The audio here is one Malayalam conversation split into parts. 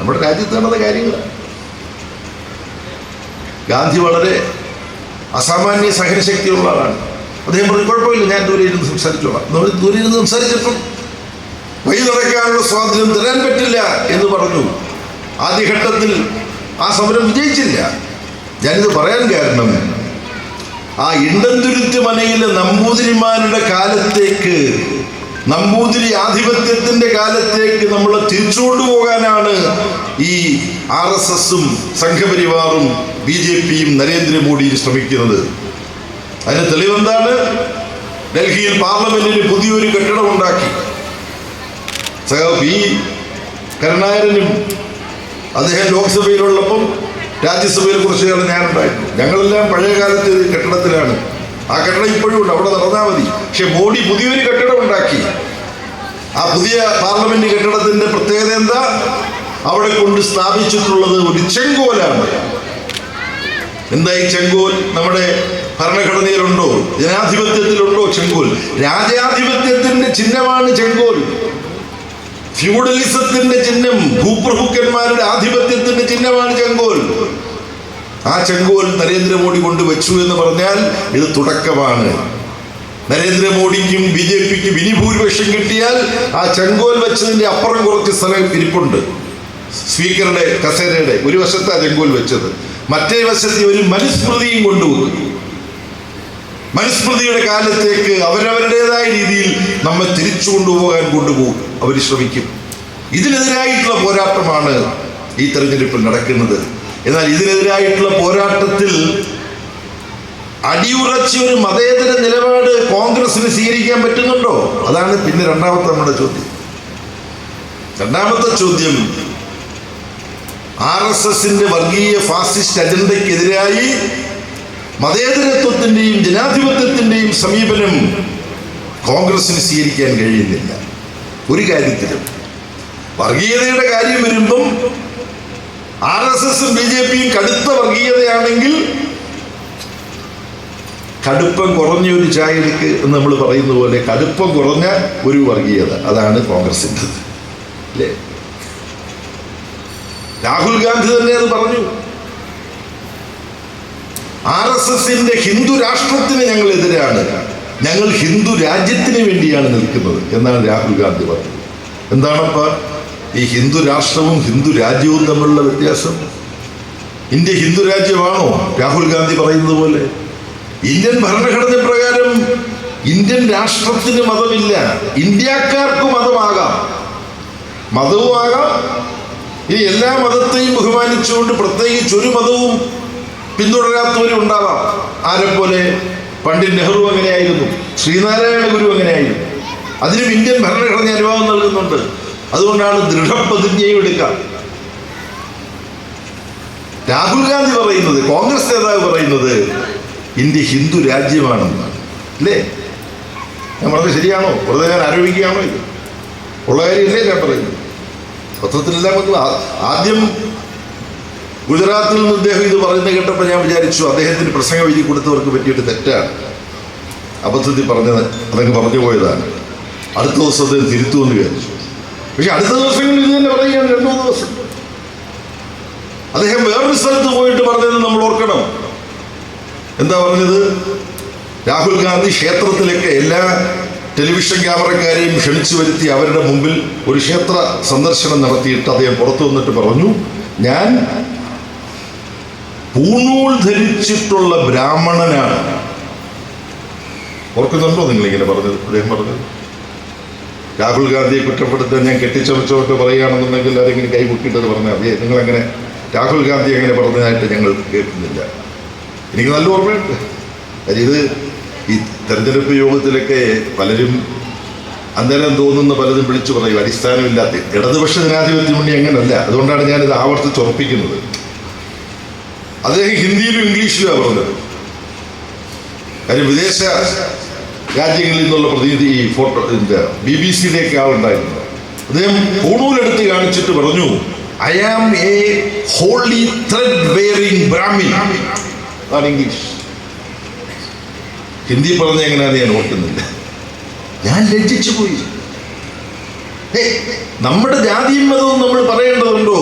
നമ്മുടെ രാജ്യത്ത് നടന്ന കാര്യങ്ങളാണ് ഗാന്ധി വളരെ അസാമാന്യ സഹനശക്തിയുള്ള ആളാണ്. അദ്ദേഹം പറഞ്ഞു കുഴപ്പമില്ല ഞാൻ ദൂരെ ഇരുന്ന് സംസാരിച്ചോളാം. നമ്മൾ ദൂരെ ഇരുന്ന് സംസാരിച്ചപ്പം വഴി നടക്കാനുള്ള സ്വാതന്ത്ര്യം തരാൻ പറ്റില്ല എന്ന് പറഞ്ഞു. ആദ്യഘട്ടത്തിൽ ആ സമരം വിജയിച്ചില്ല. ഞാനിത് പറയാൻ കാരണം ആ ഇണ്ടന്തുരുത്ത് മനയിലെ നമ്പൂതിരിമാരുടെ കാലത്തേക്ക് നമ്പൂതിരി ആധിപത്യത്തിന്റെ കാലത്തേക്ക് നമ്മൾ തിരിച്ചുകൊണ്ടു പോകാനാണ് ഈ ആർ എസ് എസും സംഘപരിവാറും ബി ജെ പിയും നരേന്ദ്രമോദിയും ശ്രമിക്കുന്നത്. അതിന് തെളിവെന്താണ് ഡൽഹിയിൽ പാർലമെന്റിന് പുതിയൊരു കെട്ടിടം ഉണ്ടാക്കി. പി കരുണാകരനും അദ്ദേഹം ലോക്സഭയിലുള്ളപ്പം രാജ്യസഭയിൽ കുറച്ച് കാലം ഞാനുണ്ടായിരുന്നു. ഞങ്ങളെല്ലാം പഴയ കാലത്ത് കെട്ടിടത്തിലാണ്. ആ കെട്ടിടം ഇപ്പോഴും ഉണ്ട്. അവിടെ നടന്നാൽ മതി. പക്ഷെ മോഡി പുതിയൊരു കെട്ടിടം ഉണ്ടാക്കി. ആ പുതിയ പാർലമെന്റ് കെട്ടിടത്തിന്റെ പ്രത്യേകത എന്താ? അവിടെ കൊണ്ട് സ്ഥാപിച്ചിട്ടുള്ളത് ഒരു ചെങ്കോലാണ്. എന്തായി ചെങ്കോൽ? നമ്മുടെ ഭരണഘടനയിലുണ്ടോ? ജനാധിപത്യത്തിലുണ്ടോ ചെങ്കോൽ? രാജാധിപത്യത്തിന്റെ ചിഹ്നമാണ് ചെങ്കോൽ. ഫ്യൂഡലിസത്തിന്റെ ചിഹ്നം ഭൂപ്രഭുക്കന്മാരുടെ ആധിപത്യത്തിന്റെ ചിഹ്നമാണ് ചെങ്കോൽ. ആ ചെങ്കോൽ നരേന്ദ്രമോദി കൊണ്ടുവച്ചു എന്ന് പറഞ്ഞാൽ ഇത് തുടക്കമാണ്. നരേന്ദ്രമോദിക്കും ബി ജെ പിക്കും ഇനി ഭൂരിപക്ഷം കിട്ടിയാൽ ആ ചെങ്കോൽ വെച്ചതിന്റെ അപ്പുറം കുറച്ച് സ്ഥലം ഇരിപ്പുണ്ട്. സ്പീക്കറുടെ കസേരയുടെ ഒരു വശത്ത് ആ ചെങ്കോൽ വെച്ചത്. മറ്റേ വശത്ത് ഒരു മനുസ്മൃതിയും കൊണ്ടുപോകും മനുസ്മൃതിയുടെ കാലത്തേക്ക് അവരവരുടേതായ രീതിയിൽ നമ്മെ തിരിച്ചു കൊണ്ടുപോകാൻ കൊണ്ടുപോകും. അവർ ശ്രമിക്കും. ഇതിനെതിരായിട്ടുള്ള പോരാട്ടമാണ് ഈ തെരഞ്ഞെടുപ്പിൽ നടക്കുന്നത്. എന്നാൽ ഇതിനെതിരായിട്ടുള്ള പോരാട്ടത്തിൽ അടിയുറച്ച ഒരു മതേതര നിലപാട് കോൺഗ്രസിന് സ്വീകരിക്കാൻ പറ്റുന്നുണ്ടോ? അതാണ് പിന്നെ രണ്ടാമത്തെ നമ്മുടെ ചോദ്യം. രണ്ടാമത്തെ ചോദ്യം ആർ എസ് എസിന്റെ വർഗീയ ഫാസിസ്റ്റ് അജണ്ടയ്ക്കെതിരായി മതേതരത്വത്തിന്റെയും ജനാധിപത്യത്തിന്റെയും സമീപനം കോൺഗ്രസിന് സ്വീകരിക്കാൻ കഴിയുന്നില്ല. ഒരു കാര്യത്തിലും വർഗീയതയുടെ കാര്യം വരുമ്പം ആർ എസ് എസും ബി ജെ പിയും കടുത്ത വർഗീയതയാണെങ്കിൽ കടുപ്പം കുറഞ്ഞ ഒരു ചായക്ക് എന്ന് നമ്മൾ പറയുന്ന പോലെ കടുപ്പം കുറഞ്ഞ ഒരു വർഗീയത. അതാണ് കോൺഗ്രസിന്റെ അല്ലേ? രാഹുൽ ഗാന്ധി തന്നെ അത് പറഞ്ഞു. ആർ എസ് എസിന്റെ ഹിന്ദു രാഷ്ട്രത്തിന് ഞങ്ങൾ എതിരാണ്. ഞങ്ങൾ ഹിന്ദു രാജ്യത്തിന് വേണ്ടിയാണ് നിൽക്കുന്നത് എന്നാണ് രാഹുൽ ഗാന്ധി പറഞ്ഞത്. എന്താണപ്പ ഈ ഹിന്ദു രാഷ്ട്രവും ഹിന്ദു രാജ്യവും തമ്മിലുള്ള വ്യത്യാസം. ഇന്ത്യ ഹിന്ദു രാജ്യമാണോ? രാഹുൽ ഗാന്ധി പറയുന്നത് പോലെ. ഇന്ത്യൻ ഭരണഘടന പ്രകാരം ഇന്ത്യൻ രാഷ്ട്രത്തിന് മതമില്ല. ഇന്ത്യക്കാർക്ക് മതമാകാം. മതവുമാകാം ഇനി എല്ലാ മതത്തെയും ബഹുമാനിച്ചുകൊണ്ട് പ്രത്യേകിച്ച് ഒരു മതവും പിന്തുടരാത്തവരും ഉണ്ടാവാം. പോലെ? പണ്ഡിറ്റ് നെഹ്റു അങ്ങനെയായിരുന്നു. ശ്രീനാരായണ ഗുരു അങ്ങനെയായിരുന്നു. അതിനും ഇന്ത്യൻ ഭരണഘടന അനുവാദം നൽകുന്നുണ്ട്. അതുകൊണ്ടാണ് ദൃഢപ്രതിജ്ഞയും എടുക്കാം രാഹുൽ ഗാന്ധി പറയുന്നത് കോൺഗ്രസ് നേതാവ് പറയുന്നത് ഇന്ത്യ ഹിന്ദു രാജ്യമാണെന്നാണ്. അല്ലേ? ഞാൻ പറഞ്ഞത് ശരിയാണോ? വെറുതെ ഞാൻ ആരോപിക്കുകയാണോ ഇത്? ഉള്ള കാര്യമല്ലേ ഞാൻ പറയുന്നത്? പത്രത്തിലെല്ലാം വന്നു ആദ്യം ഗുജറാത്തിൽ നിന്ന് അദ്ദേഹം ഇത് പറയുന്നത് കേട്ടപ്പോൾ ഞാൻ വിചാരിച്ചു അദ്ദേഹത്തിന് പ്രസംഗം എഴുതി കൊടുത്തവർക്ക് പറ്റിയിട്ട് തെറ്റാണ്. അബദ്ധത്തിൽ പറഞ്ഞത് അതങ്ങ് പറഞ്ഞു പോയതാണ്. അടുത്ത ദിവസം അദ്ദേഹം തിരുത്തുമെന്ന് വിചാരിച്ചു. പക്ഷെ അടുത്ത ദിവസങ്ങളിൽ ഇത് തന്നെ പറയുകയാണ് രണ്ടു മൂന്ന് ദിവസം. അദ്ദേഹം വേറൊരു സ്ഥലത്ത് പോയിട്ട് പറഞ്ഞത് നമ്മൾ ഓർക്കണം. എന്താ പറഞ്ഞത്? രാഹുൽ ഗാന്ധി ക്ഷേത്രത്തിലൊക്കെ എല്ലാ ടെലിവിഷൻ ക്യാമറക്കാരെയും ക്ഷണിച്ചു വരുത്തി അവരുടെ മുമ്പിൽ ഒരു ക്ഷേത്ര സന്ദർശനം നടത്തിയിട്ട് അദ്ദേഹം പുറത്തു വന്നിട്ട് പറഞ്ഞു ഞാൻ പൂണൂൽ ധരിച്ചിട്ടുള്ള ബ്രാഹ്മണനാണ്. ഓർക്കുന്നുണ്ടോ നിങ്ങളിങ്ങനെ പറഞ്ഞത്? അദ്ദേഹം പറഞ്ഞത്? രാഹുൽ ഗാന്ധിയെ കുറ്റപ്പെടുത്താൻ ഞാൻ കെട്ടിച്ചമച്ചോട്ട് പറയുകയാണെന്നുണ്ടെങ്കിൽ അതെങ്ങനെ കൈമുക്കിയിട്ടത് പറഞ്ഞാൽ അതെ നിങ്ങളങ്ങനെ രാഹുൽ ഗാന്ധി അങ്ങനെ പറഞ്ഞതായിട്ട് ഞങ്ങൾ കേൾക്കുന്നില്ല. എനിക്ക് നല്ല ഓർമ്മയുണ്ട്. ഇത് ഈ തെരഞ്ഞെടുപ്പ് യോഗത്തിലൊക്കെ പലരും അന്നേരം തോന്നുന്ന പലതും വിളിച്ചു പറയും. അടിസ്ഥാനമില്ലാത്ത ഇടതുപക്ഷ ജനാധിപത്യ മുന്നണി അങ്ങനല്ല. അതുകൊണ്ടാണ് ഞാനിത് ആവർത്തിച്ച് ഉറപ്പിക്കുന്നത്. അദ്ദേഹം ഹിന്ദിയിലും ഇംഗ്ലീഷിലുമാണ് പറഞ്ഞത്. കാര്യം വിദേശ രാജ്യങ്ങളിൽ നിന്നുള്ള പ്രതിനിധി ഈ ഫോട്ടോ ബി ബി സിയിലേക്ക് ആളുണ്ടായിരുന്നു. അദ്ദേഹം പൂണൂലെടുത്ത് കാണിച്ചിട്ട് പറഞ്ഞു I am a holy thread wearing Brahmin അതാണ് ഇംഗ്ലീഷ് ഹിന്ദി പറഞ്ഞ എങ്ങനെയാണ് ഞാൻ ഓർക്കുന്നില്ല. ഞാൻ ലജ്ജിച്ചു പോയി. നമ്മുടെ ജാതിയും മതവും നമ്മൾ പറയേണ്ടതുണ്ടോ?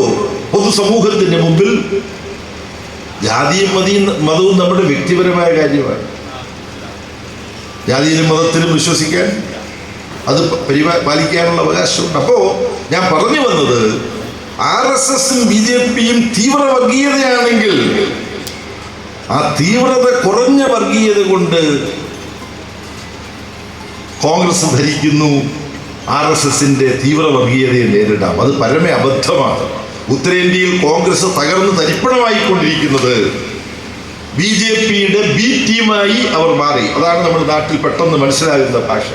പൊതുസമൂഹത്തിന്റെ മുമ്പിൽ ജാതിയും മതിയും മതവും നമ്മുടെ വ്യക്തിപരമായ കാര്യമാണ്. ജാതിയിലും മതത്തിലും വിശ്വസിക്കാൻ അത് പരിപാ പാലിക്കാനുള്ള അവകാശമുണ്ട്. അപ്പോൾ ഞാൻ പറഞ്ഞു വന്നത് ആർ എസ് എസും ബി ജെ പിയും തീവ്ര വർഗീയതയാണെങ്കിൽ ആ തീവ്രത കുറഞ്ഞ വർഗീയത കൊണ്ട് കോൺഗ്രസ് ഭരിക്കുന്നു ആർ എസ് എസിന്റെ തീവ്ര വർഗീയതയെ നേരിടാം. അത് പരമ അബദ്ധമാണ്. ഉത്തരേന്ത്യയിൽ കോൺഗ്രസ് തകർന്ന് തരിപ്പണമായിക്കൊണ്ടിരിക്കുന്നത് ബി ജെ പിയുടെ ബി ടീമായി അവർ മാറി. അതാണ് നമ്മുടെ നാട്ടിൽ പെട്ടെന്ന് മനസ്സിലാകുന്ന ഭാഷ.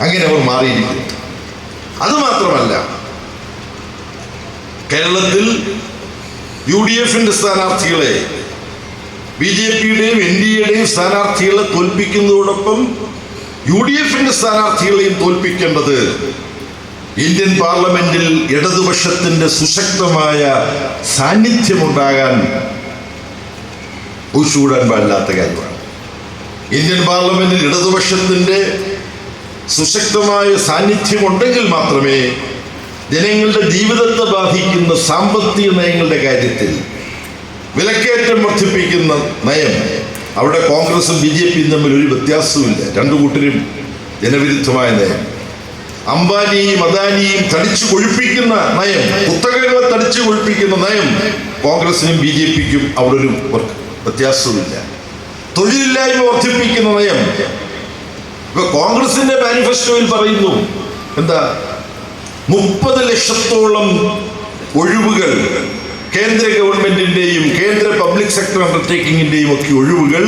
അങ്ങനെ അവർ മാറിയിരിക്കുന്നു. അത് മാത്രമല്ല കേരളത്തിൽ യു ഡി എഫിന്റെ സ്ഥാനാർത്ഥികളെ ബി ജെ പിയുടെയും എൻ ഡി എയുടെയും സ്ഥാനാർത്ഥികളെ തോൽപ്പിക്കുന്നതോടൊപ്പം യു ഡി എഫിന്റെ സ്ഥാനാർത്ഥികളെയും തോൽപ്പിക്കേണ്ടത് ഇന്ത്യൻ പാർലമെന്റിൽ ഇടതുപക്ഷത്തിന്റെ സുശക്തമായ സാന്നിധ്യമുണ്ടാകാൻ ഒഴിച്ചുകൂടാൻ പാടില്ലാത്ത കാര്യമാണ്. ഇന്ത്യൻ പാർലമെന്റിൽ ഇടതുപക്ഷത്തിന്റെ സുശക്തമായ സാന്നിധ്യം ഉണ്ടെങ്കിൽ മാത്രമേ ജനങ്ങളുടെ ജീവിതത്തെ ബാധിക്കുന്ന സാമ്പത്തിക നയങ്ങളുടെ കാര്യത്തിൽ വിലക്കയറ്റം വർദ്ധിപ്പിക്കുന്ന നയം അവിടെ കോൺഗ്രസും ബി ജെ പിയും തമ്മിൽ ഒരു വ്യത്യാസവുമില്ല. രണ്ടു കൂട്ടരും ജനവിരുദ്ധമായ നയം. അംബാനിയും അദാനിയും തടിച്ചു കൊഴിപ്പിക്കുന്ന നയം കുത്തകളെ തടിച്ചു കൊഴിപ്പിക്കുന്ന നയം കോൺഗ്രസിനും ബി ജെ പിക്കും അവിടെ ഒരു വ്യത്യാസവുമില്ല തൊഴിലില്ലായ്മ വർദ്ധിപ്പിക്കുന്ന നയം. ഇപ്പൊ കോൺഗ്രസിന്റെ മാനിഫെസ്റ്റോയിൽ പറയുന്നു എന്താ മുപ്പത് ലക്ഷത്തോളം ഒഴിവുകൾ കേന്ദ്ര ഗവൺമെന്റിന്റെയും കേന്ദ്ര പബ്ലിക് സെക്ടർ അണ്ടർടേക്കിങ്ങിന്റെയും ഒക്കെ ഒഴിവുകൾ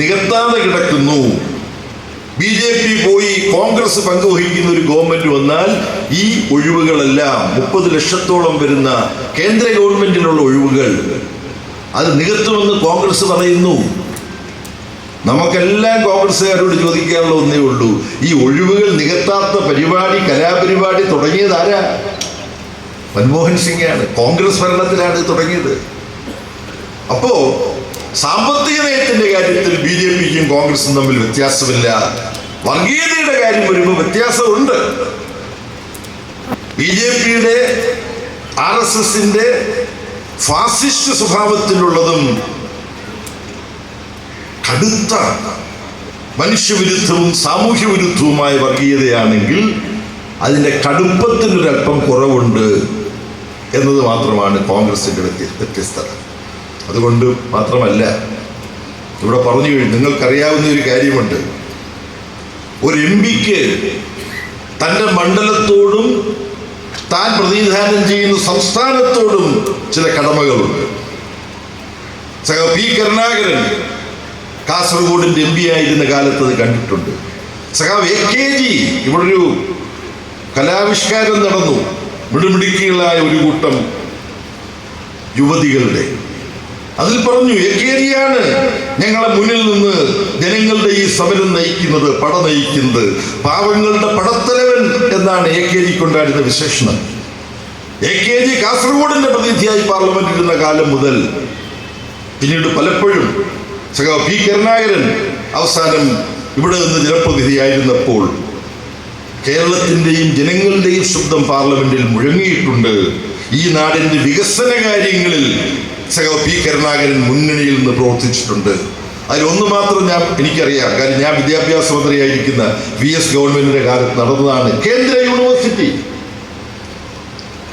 നികത്താതെ കിടക്കുന്നു. ബി ജെ പി പോയി കോൺഗ്രസ് പങ്കുവഹിക്കുന്ന ഒരു ഗവൺമെന്റ് വന്നാൽ ഈ ഒഴിവുകളെല്ലാം മുപ്പത് ലക്ഷത്തോളം വരുന്ന കേന്ദ്ര ഗവൺമെന്റിനുള്ള ഒഴിവുകൾ അത് നികത്തുമെന്ന് കോൺഗ്രസ് പറയുന്നു. നമുക്കെല്ലാം കോൺഗ്രസ്സുകാരോട് ചോദിക്കാനുള്ള ഒന്നേ ഉള്ളൂ. ഈ ഒഴിവുകൾ നികത്താത്ത പരിപാടി കലാപരിപാടി തുടങ്ങിയത് ആരാ? മൻമോഹൻ സിംഗാണ്. കോൺഗ്രസ് ഭരണത്തിലാണ് തുടങ്ങിയത്. അപ്പോ സാമ്പത്തിക നയത്തിന്റെ കാര്യത്തിൽ ബി ജെ പിക്കും കോൺഗ്രസും തമ്മിൽ വ്യത്യാസമില്ല. വർഗീയതയുടെ കാര്യം വരുമ്പോൾ വ്യത്യാസമുണ്ട്. ബി ജെ പിയുടെ ആർ എസ് എസിന്റെ ഫാസിസ്റ്റ് സ്വഭാവത്തിലുള്ളതും കടുത്ത മനുഷ്യവിരുദ്ധവും സാമൂഹ്യ വിരുദ്ധവുമായ വർഗീയതയാണെങ്കിൽ അതിന്റെ കടുപ്പത്തിനൊരല്പം കുറവുണ്ട് എന്നത് മാത്രമാണ് കോൺഗ്രസിന്റെ വ്യത്യ- വ്യത്യസ്തത. അതുകൊണ്ട് മാത്രമല്ല ഇവിടെ പറഞ്ഞു കഴിഞ്ഞു നിങ്ങൾക്കറിയാവുന്ന ഒരു കാര്യമുണ്ട്. ഒരു എം പിക്ക് തന്റെ മണ്ഡലത്തോടും താൻ പ്രതിനിധാനം ചെയ്യുന്ന സംസ്ഥാനത്തോടും ചില കടമകളുണ്ട്. സഹ പി കരുണാകരൻ കാസർഗോഡിന്റെ എം പി ആയിരുന്ന കാലത്ത് അത് കണ്ടിട്ടുണ്ട്. സഖാവ് എ കെ ജി ഇവിടെ ഒരു കലാവിഷ്കാരം നടന്നു. മിടുമിടുക്കികളായ ഒരു കൂട്ടം യുവതികളുടെ അതിൽ പറഞ്ഞു എക്കേരിയാണ് ഞങ്ങളെ മുന്നിൽ നിന്ന് ജനങ്ങളുടെ ഈ സമരം നയിക്കുന്നത് പട നയിക്കുന്നത്. പാവങ്ങളുടെ പടത്തലവൻ എന്നാണ് എ കെ വിശേഷണം. എ കെ ജി കാസർഗോഡിന്റെ പ്രതിനിധിയായി പാർലമെന്റിൽ ഇരുന്ന കാലം മുതൽ പിന്നീട് പലപ്പോഴും സഖാവ് പി കരുണാകരൻ അവസാനം ഇവിടെ നിന്ന് ജനപ്രതിനിധിയായിരുന്നപ്പോൾ കേരളത്തിന്റെയും ജനങ്ങളുടെയും ശബ്ദം പാർലമെന്റിൽ മുഴങ്ങിയിട്ടുണ്ട്. ഈ നാടിന്റെ വികസന കാര്യങ്ങളിൽ സഖാവ് പി കരുണാകരൻ മുന്നണിയിൽ നിന്ന് പ്രവർത്തിച്ചിട്ടുണ്ട്. അതിലൊന്ന് മാത്രം ഞാൻ എനിക്കറിയാം. കാര്യം ഞാൻ വിദ്യാഭ്യാസ മന്ത്രിയായിരിക്കുന്ന വി എസ് ഗവൺമെന്റിന്റെ കാലത്ത് നടന്നതാണ് കേന്ദ്ര യൂണിവേഴ്സിറ്റി.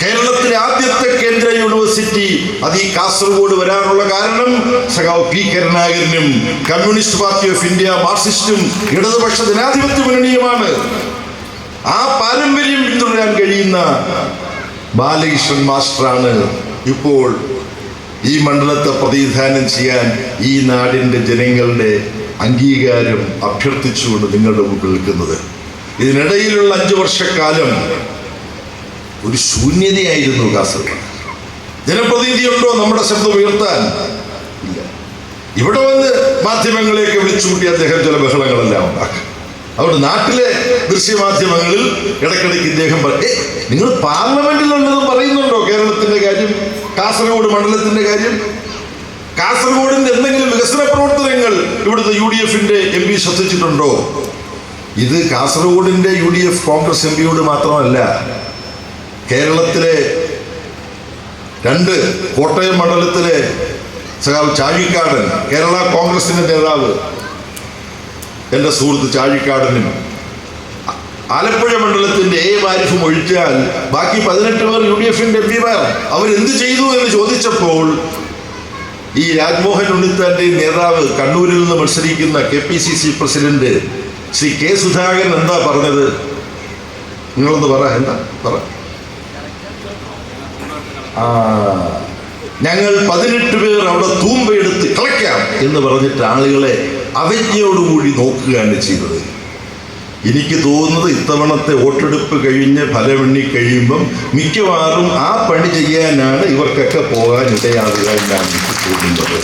കേരളത്തിലെ ആദ്യത്തെ കേന്ദ്ര യൂണിവേഴ്സിറ്റി അത് ഈ കാസർഗോഡ് വരാനുള്ള കാരണം സഖാവ് പി കരുണാകരനും കമ്മ്യൂണിസ്റ്റ് പാർട്ടി ഓഫ് ഇന്ത്യ മാർക്സിസ്റ്റും ഇടതുപക്ഷ ജനാധിപത്യ മുന്നണിയുമാണ്. ആ പാരമ്പര്യം പിന്തുടരാൻ കഴിയുന്ന ബാലകൃഷ്ണൻ മാസ്റ്ററാണ് ഇപ്പോൾ ഈ മണ്ഡലത്തെ പ്രതിനിധാനം ചെയ്യാൻ ഈ നാടിന്റെ ജനങ്ങളുടെ അംഗീകാരം അഭ്യർത്ഥിച്ചുകൊണ്ട് നിങ്ങളുടെ മുമ്പിൽ നിൽക്കുന്നത്. ഇതിനിടയിലുള്ള അഞ്ചു വർഷക്കാലം ഒരു ശൂന്യതയായിരുന്നു കാസർഗോഡ്. ജനപ്രതിനിധി ഉണ്ടോ? നമ്മുടെ ശബ്ദം ഉയർത്താൻ ഇല്ല. ഇവിടെ വന്ന് മാധ്യമങ്ങളെയൊക്കെ വിളിച്ചുകൂട്ടി അദ്ദേഹം ചില ബഹളങ്ങളെല്ലാം ഉണ്ടാക്കും. അതുകൊണ്ട് നാട്ടിലെ ദൃശ്യമാധ്യമങ്ങളിൽ ഇടയ്ക്കിടയ്ക്ക് ഇദ്ദേഹം പറഞ്ഞു നിങ്ങൾ പാർലമെന്റിൽ ഉള്ളതും പറയുന്നുണ്ടോ കേരളത്തിന്റെ കാര്യം? കാസർഗോഡ് മണ്ഡലത്തിന്റെ കാര്യം കാസർഗോഡിന്റെ എന്തെങ്കിലും വികസന പ്രവർത്തനങ്ങൾ ഇവിടുത്തെ യു ഡി എഫിന്റെ എം പി ശ്രദ്ധിച്ചിട്ടുണ്ടോ? ഇത് കാസർഗോഡിന്റെ U D F Congress M പിയോട് മാത്രമല്ല കേരളത്തിലെ രണ്ട് കോട്ടയം മണ്ഡലത്തിലെ സഖാവ് ചാഴിക്കാടൻ കേരള കോൺഗ്രസിന്റെ നേതാവ് എന്റെ സുഹൃത്ത് ചാഴിക്കാടനും ആലപ്പുഴ മണ്ഡലത്തിന്റെ എ വാരിഫും ഒഴിച്ചാൽ ബാക്കി പതിനെട്ട് പേർ യു ഡി എഫിന്റെ എം പിമാർ അവരെന്ത് ചെയ്തു എന്ന് ചോദിച്ചപ്പോൾ ഈ രാജ്മോഹൻ ഉണ്ണിത്താന്റെ നേതാവ് കണ്ണൂരിൽ നിന്ന് മത്സരിക്കുന്ന K P C C president Shri K Sudhakaran എന്താ പറഞ്ഞത്? നിങ്ങളൊന്ന് പറ എന്താ? പറ. ആ ഞങ്ങൾ പതിനെട്ട് പേർ അവിടെ തൂമ്പയെടുത്ത് കളയ്ക്കാം എന്ന് പറഞ്ഞിട്ട് ആളുകളെ അവജ്ഞയോടുകൂടി നോക്കുകയാണ് ചെയ്തത്. എനിക്ക് തോന്നുന്നത് ഇത്തവണത്തെ വോട്ടെടുപ്പ് കഴിഞ്ഞ് ഫലമെണ്ണി കഴിയുമ്പം മിക്കവാറും ആ പണി ചെയ്യാനാണ് ഇവർക്കൊക്കെ പോകാൻ ഇടയാകുക എന്നാണ് എനിക്ക് തോന്നുന്നത്.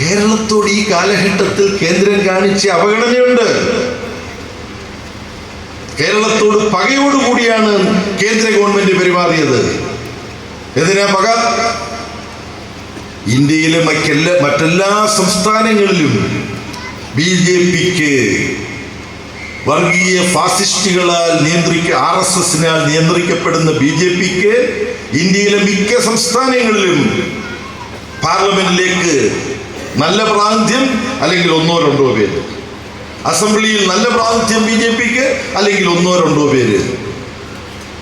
കേരളത്തോട് ഈ കാലഘട്ടത്തിൽ കേന്ദ്രം കാണിച്ച അവഗണനയുണ്ട്. കേരളത്തോട് പകയോടുകൂടിയാണ് കേന്ദ്ര ഗവൺമെന്റ് പെരുമാറിയത്. എന്തിനാ പക? ഇന്ത്യയിലെ മറ്റെല്ലാ മറ്റെല്ലാ സംസ്ഥാനങ്ങളിലും ബി ജെ പിക്ക് വർഗീയ ഫാസിസ്റ്റുകളാൽ നിയന്ത്രിക്ക ആർ എസ് എസിനാൽ നിയന്ത്രിക്കപ്പെടുന്ന ബി ജെ പിക്ക് ഇന്ത്യയിലെ മിക്ക സംസ്ഥാനങ്ങളിലും പാർലമെന്റിലേക്ക് നല്ല പ്രാതിനിധ്യം അല്ലെങ്കിൽ ഒന്നോ രണ്ടോ പേര്. അസംബ്ലിയിൽ നല്ല പ്രാതിനിധ്യം ബി ജെ പിക്ക് അല്ലെങ്കിൽ ഒന്നോ രണ്ടോ പേര്.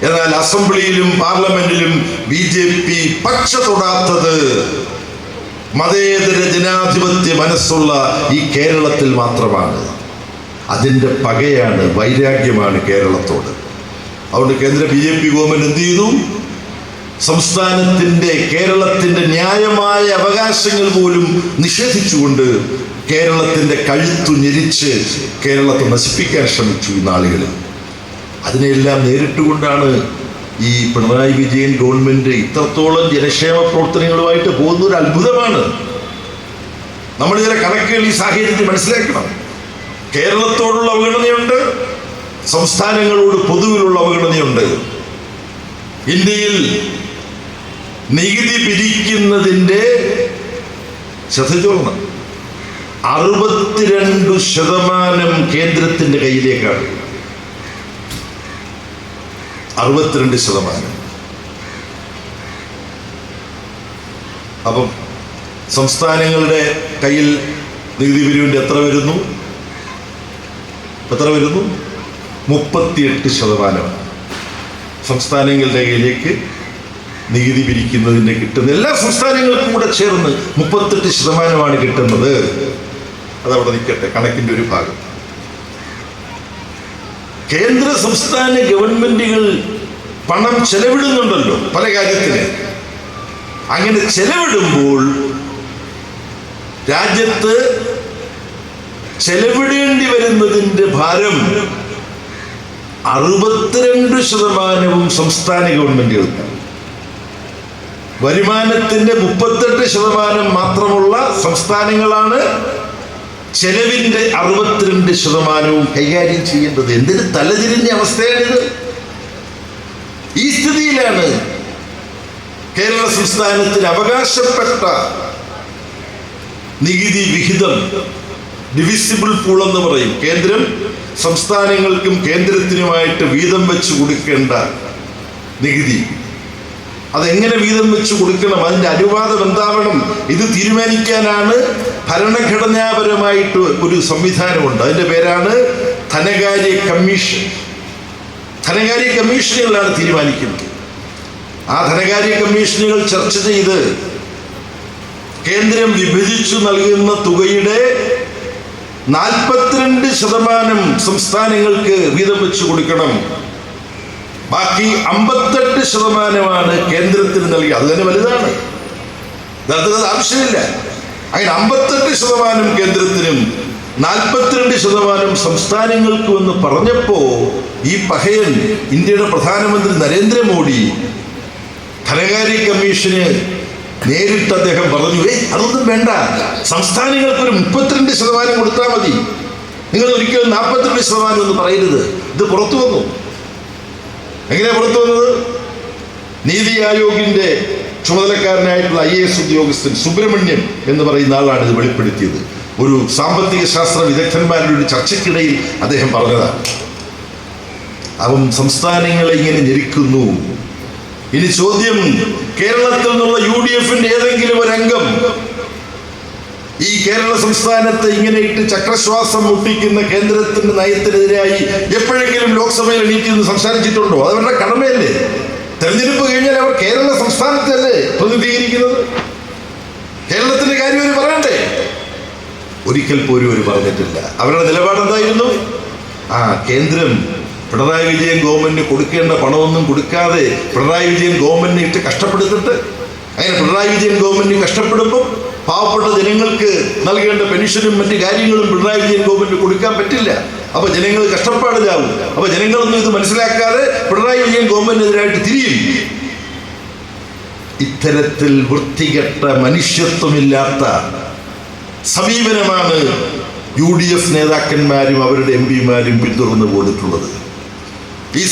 എന്നാൽ അസംബ്ലിയിലും പാർലമെന്റിലും ബി ജെ പി പക്ഷ തൊടാത്തത് മതേതര ജനാധിപത്യ മനസ്സുള്ള ഈ കേരളത്തിൽ മാത്രമാണ്. അതിന്റെ പകയാണ് വൈരാഗ്യമാണ് കേരളത്തോട്. അതുകൊണ്ട് കേന്ദ്ര ബി ജെ പി ഗവൺമെന്റ് എന്ത് ചെയ്തു? സംസ്ഥാനത്തിന്റെ കേരളത്തിന്റെ ന്യായമായ അവകാശങ്ങൾ പോലും നിഷേധിച്ചുകൊണ്ട് കേരളത്തിന്റെ കഴുത്തു ഞെരിച്ച് കേരളത്തെ നശിപ്പിക്കാൻ ശ്രമിച്ചു ഈ നാളുകളിൽ. അതിനെല്ലാം നേരിട്ടുകൊണ്ടാണ് ഈ പിണറായി വിജയൻ ഗവൺമെന്റ് ഇത്രത്തോളം ജനക്ഷേമ പ്രവർത്തനങ്ങളുമായിട്ട് പോകുന്ന ഒരു അത്ഭുതമാണ്. നമ്മൾ ചില കണക്കുകൾ ഈ സാഹചര്യത്തിൽ മനസ്സിലാക്കണം. കേരളത്തോടുള്ള അവഗണനയുണ്ട് സംസ്ഥാനങ്ങളോട് പൊതുവിലുള്ള അവഗണനയുണ്ട്. ഇന്ത്യയിൽ നികുതി പിരിക്കുന്നതിന്റെ ശ്രദ്ധിച്ചോളണം അറുപത്തിരണ്ട് ശതമാനം കേന്ദ്രത്തിന്റെ കയ്യിലേക്കാണ്. അറുപത്തിരണ്ട് ശതമാനം. അപ്പം സംസ്ഥാനങ്ങളുടെ കയ്യിൽ നികുതി പിരിവിന്റെ എത്ര വരുന്നു? എത്ര വരുന്നു? മുപ്പത്തിയെട്ട് ശതമാനമാണ് സംസ്ഥാനങ്ങളുടെ കയ്യിലേക്ക് നികുതി പിരിക്കുന്നതിന്റെ കിട്ടുന്ന എല്ലാ സംസ്ഥാനങ്ങൾക്കും കൂടെ ചേർന്ന് മുപ്പത്തെട്ട് ശതമാനമാണ് കിട്ടുന്നത്. അതവിടെ നിൽക്കട്ടെ കണക്കിന്റെ ഒരു ഭാഗം. കേന്ദ്ര സംസ്ഥാന ഗവൺമെന്റുകൾ പണം ചെലവിടുന്നുണ്ടല്ലോ പല കാര്യത്തിന് അങ്ങനെ ചെലവിടുമ്പോൾ രാജ്യത്ത് ചെലവിടേണ്ടി വരുന്നതിന്റെ ഭാരം അറുപത്തിരണ്ട് ശതമാനവും സംസ്ഥാന ഗവൺമെന്റുകൾക്കാണ് വരുമാനത്തിന്റെ മുപ്പത്തെട്ട് ശതമാനം മാത്രമുള്ള സംസ്ഥാനങ്ങളാണ് ചെലവിന്റെ അറുപത്തിരണ്ട് ശതമാനവും കൈകാര്യം ചെയ്യേണ്ടത് എന്തൊരു തലതിരിഞ്ഞ അവസ്ഥയാണിത്. ഈ സ്ഥിതിയിലാണ് കേരള സംസ്ഥാനത്തിന് അവകാശപ്പെട്ട നികുതി വിഹിതം ഡിവിസിബിൾ പൂൾ എന്ന് പറയും. കേന്ദ്രം സംസ്ഥാനങ്ങൾക്കും കേന്ദ്രത്തിനുമായിട്ട് വീതം വെച്ച് കൊടുക്കേണ്ട നികുതി. അതെങ്ങനെ വീതം വെച്ച് കൊടുക്കണം? അതിന്റെ അനുവാദം എന്താവണം? ഇത് തീരുമാനിക്കാനാണ് ഭരണഘടനാപരമായിട്ട് ഒരു സംവിധാനമുണ്ട്. അതിന്റെ പേരാണ് ധനകാര്യ കമ്മീഷൻ. ധനകാര്യ കമ്മീഷനുകളാണ് തീരുമാനിക്കുന്നത്. ആ ധനകാര്യ കമ്മീഷനുകൾ ചർച്ച ചെയ്ത് കേന്ദ്രം വിഭജിച്ചു നൽകുന്ന തുകയുടെ നാൽപ്പത്തിരണ്ട് ശതമാനം സംസ്ഥാനങ്ങൾക്ക് വീതം വെച്ച് കൊടുക്കണം. ബാക്കി അമ്പത്തെട്ട് ശതമാനമാണ് കേന്ദ്രത്തിന് നൽകി. അത് തന്നെ വലുതാണ്. ആവശ്യമില്ല. അങ്ങനെ അമ്പത്തെട്ട് ശതമാനം കേന്ദ്രത്തിനും നാൽപ്പത്തിരണ്ട് ശതമാനം സംസ്ഥാനങ്ങൾക്കും എന്ന് പറഞ്ഞപ്പോ ഈ പഹയൻ ഇന്ത്യയുടെ പ്രധാനമന്ത്രി നരേന്ദ്രമോദി ധനകാര്യ കമ്മീഷന് നേരിട്ട് അദ്ദേഹം പറഞ്ഞു ഏയ് അതൊന്നും വേണ്ട. സംസ്ഥാനങ്ങൾക്ക് ഒരു മുപ്പത്തിരണ്ട് ശതമാനം കൊടുത്താൽ മതി. നിങ്ങൾ ഒരിക്കലും നാൽപ്പത്തിരണ്ട് ശതമാനം എന്ന് പറയരുത്. ഇത് പുറത്തു വന്നു. എങ്ങനെയാ പുറത്തു വന്നത്? നീതി ആയോഗിന്റെ ചുമതലക്കാരനായിട്ടുള്ള ഐ എ എസ് ഉദ്യോഗസ്ഥൻ സുബ്രഹ്മണ്യൻ എന്ന് പറയുന്ന ആളാണ് ഇത് വെളിപ്പെടുത്തിയത്. ഒരു സാമ്പത്തിക ശാസ്ത്ര വിദഗ്ധന്മാരുടെ ഒരു ചർച്ചയ്ക്കിടയിൽ അദ്ദേഹം പറഞ്ഞതാണ്. അവൻ സംസ്ഥാനങ്ങളെ ഇങ്ങനെ ഞെരുക്കുന്നു. ഇനി ചോദ്യം കേരളത്തിൽ നിന്നുള്ള യു ഡി എഫിന്റെ ഏതെങ്കിലും ഒരു അംഗം ഈ കേരള സംസ്ഥാനത്ത് ഇങ്ങനെയിട്ട് ചക്രശ്വാസം മുട്ടിക്കുന്ന കേന്ദ്രത്തിന്റെ നയത്തിനെതിരായി എപ്പോഴെങ്കിലും ലോക്സഭയിൽ എണീറ്റ് സംസാരിച്ചിട്ടുണ്ടോ? അത് അവരുടെ കടമയല്ലേ? തെരഞ്ഞെടുപ്പ് കഴിഞ്ഞാൽ അവർ കേരള സംസ്ഥാനത്തല്ലേ പ്രതിനിധീകരിക്കുന്നത്? കേരളത്തിന്റെ കാര്യം അവർ പറയണ്ടേ? ഒരിക്കൽ പോലും അവർ പറഞ്ഞിട്ടില്ല. അവരുടെ നിലപാട് എന്തായിരുന്നു? ആ കേന്ദ്രം പിണറായി വിജയൻ ഗവൺമെന്റിന് കൊടുക്കേണ്ട പണമൊന്നും കൊടുക്കാതെ പിണറായി വിജയൻ ഗവൺമെന്റിനെ ഇട്ട് കഷ്ടപ്പെടുത്തിട്ട് അങ്ങനെ പിണറായി വിജയൻ ഗവൺമെന്റ് കഷ്ടപ്പെടുമ്പോൾ പാവപ്പെട്ട ജനങ്ങൾക്ക് നൽകേണ്ട പെൻഷനും മറ്റു കാര്യങ്ങളും പിണറായി വിജയൻ ഗവൺമെന്റ് കൊടുക്കാൻ പറ്റില്ല. അപ്പൊ ജനങ്ങൾ കഷ്ടപ്പാടിലാവും. അപ്പൊ ജനങ്ങളൊന്നും ഇത് മനസ്സിലാക്കാതെ പിണറായി വിജയൻ ഗവൺമെന്റിനെതിരായിട്ട് തിരിയും. ഇത്തരത്തിൽ വൃത്തികെട്ട മനുഷ്യത്വമില്ലാത്ത സമീപനമാണ് യു ഡി എഫ് നേതാക്കന്മാരും അവരുടെ എം പിമാരും പിന്തുടർന്നു പോന്നിട്ടുള്ളത് ഈ